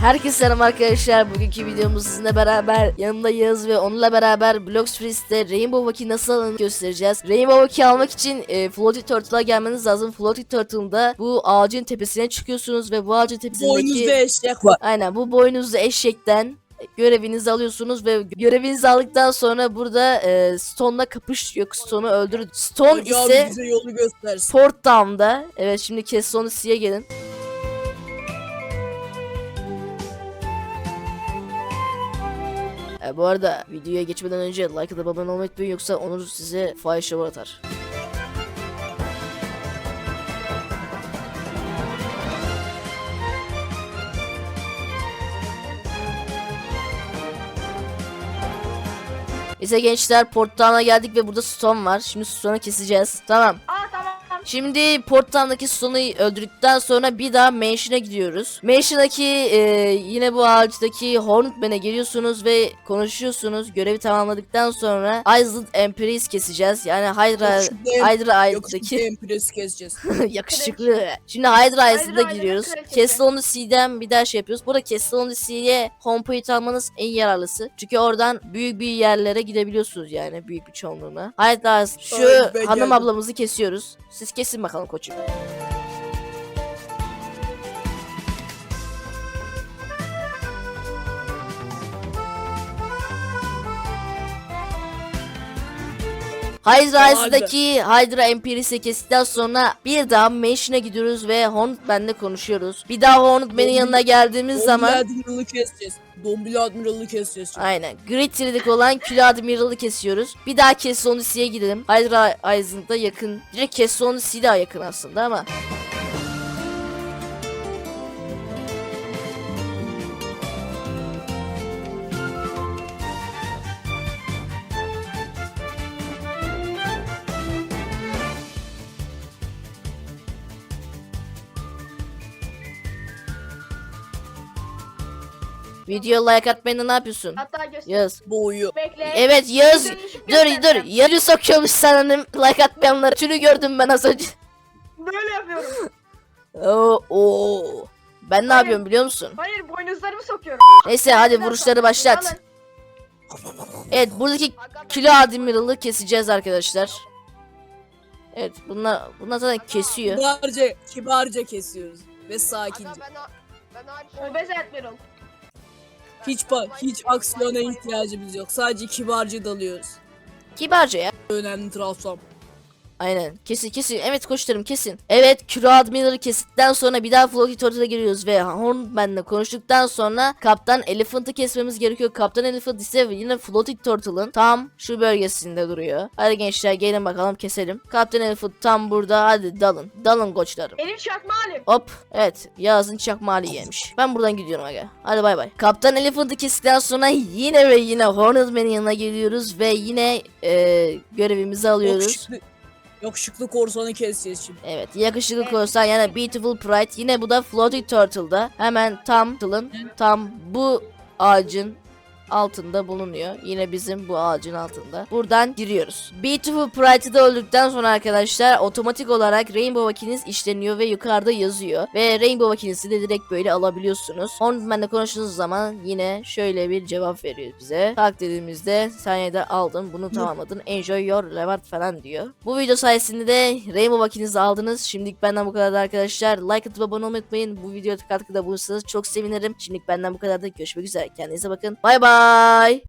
Herkese selam arkadaşlar. Bugünkü videomuz sizinle beraber yanımda Yağız ve onunla beraber Blox Freeze'de Rainbow Bucky nasıl alınır göstereceğiz. Rainbow Bucky almak için e, Floaty Turtle'a gelmeniz lazım. Floaty Turtle'da bu ağacın tepesine çıkıyorsunuz ve bu ağacın tepesindeki... Boynuzda eşek var. Aynen bu boynuzlu eşekten görevinizi alıyorsunuz ve görevinizi aldıktan sonra burada e, Stone'la kapış yok Stone'u öldür. Stone ise bize yolu göstersin. Port Town'da. Evet şimdi Keston'u siye gelin. E, bu arada videoya geçmeden önce like atıp abone olmayı unutmayın yoksa Onur size fahiş atar. Neyse gençler portağına geldik ve burada stone var. Şimdi stone'u keseceğiz. Tamam. Aa. Şimdi portaldaki Stone'u öldürdükten sonra bir daha Mansion'a gidiyoruz. Mansion'daki e, yine bu ağaçtaki Hornetman'e geliyorsunuz ve konuşuyorsunuz. Görevi tamamladıktan sonra Island Empress keseceğiz. Yani Hydra Hydra Island'daki keseceğiz. yakışıklı. Şimdi Hydra Island'a giriyoruz. the Sea'den bir daha şey yapıyoruz. Burada Castle on the Sea'ye home point almanız en yararlısı. Çünkü oradan büyük bir yerlere gidebiliyorsunuz yani büyük bir çoğunluğuna. Hydra. Şu hanım ablamızı kesiyoruz. Siz kesin bakalım koçum. Hydra Ice'daki Hydra Empires'i kestikten sonra bir daha Mansion'a gidiyoruz ve Hornetman'le konuşuyoruz. Bir daha Hornetman'in Dombi- yanına geldiğimiz zaman Admiral'ı keseceğiz. Dombili Admiral'ı keseceğiz. Aynen. Great Trick olan Kül Admiral'ı kesiyoruz. Bir daha Kessonisi'ye gidelim. Hydra Island'a yakın. Direkt Kessonisi daha yakın aslında ama. Video like atmayın da ne yapıyorsun? Hatta göster. Yaz. Boğuyor. Bekle. Evet Yaz. Dönüşüp Dur dur. Yarı sokuyormuş sanırım like atmayanları. Şunu gördüm ben az önce. Böyle yapıyorum. Oo, oo. Ben ne Hayır. yapıyorum biliyor musun? Hayır boynuzlarımı sokuyorum. Neyse hadi vuruşları başlat. Evet buradaki kilo admiral'ı keseceğiz arkadaşlar. Evet bunlar bunlar zaten kesiyor. Kibarca, kibarca kesiyoruz. Ve sakince. Obez Admiral. Hiç pa- hiç aksiyona ihtiyacımız yok. Sadece kibarca dalıyoruz. Kibarca ya. Önemli trafsam. Aynen. Kesin kesin. Evet koçlarım kesin. Evet Kilo Admiral'ı kestikten sonra bir daha Floaty Turtle'a giriyoruz ve Hornman'la konuştuktan sonra Kaptan Elephant'ı kesmemiz gerekiyor. Kaptan Elephant ise yine Floaty Turtle'ın tam şu bölgesinde duruyor. Hadi gençler gelin bakalım keselim. Kaptan Elephant tam burada. Hadi dalın. Dalın koçlarım. Benim çakma halim. Hop. Evet. Yağız'ın çakmağı yemiş. Ben buradan gidiyorum aga. Hadi bay bay. Kaptan Elephant'ı kestikten sonra yine ve yine Hornetman'in yanına geliyoruz ve yine e, görevimizi alıyoruz. Yakışıklı, yakışıklı korsanı keseceğiz şimdi. Evet yakışıklı korsan yani Beautiful Pride yine bu da Floaty Turtle'da hemen tam tılın tam bu ağacın altında bulunuyor. Yine bizim bu ağacın altında. Buradan giriyoruz. Beautiful Pride'ı da öldükten sonra arkadaşlar otomatik olarak Rainbow Vakiniz işleniyor ve yukarıda yazıyor. Ve Rainbow Vakiniz'i de direkt böyle alabiliyorsunuz. Hornetman'la konuştuğunuz zaman yine şöyle bir cevap veriyor bize. Tak dediğimizde saniyede aldın bunu tamamladın. Enjoy your reward falan diyor. Bu video sayesinde de Rainbow Vakinizi aldınız. Şimdilik benden bu kadar arkadaşlar. Like atıp abone olmayı unutmayın. Bu videoya katkıda bulursanız çok sevinirim. Şimdilik benden bu kadar da görüşmek üzere. Kendinize bakın. Bay bay. Bye.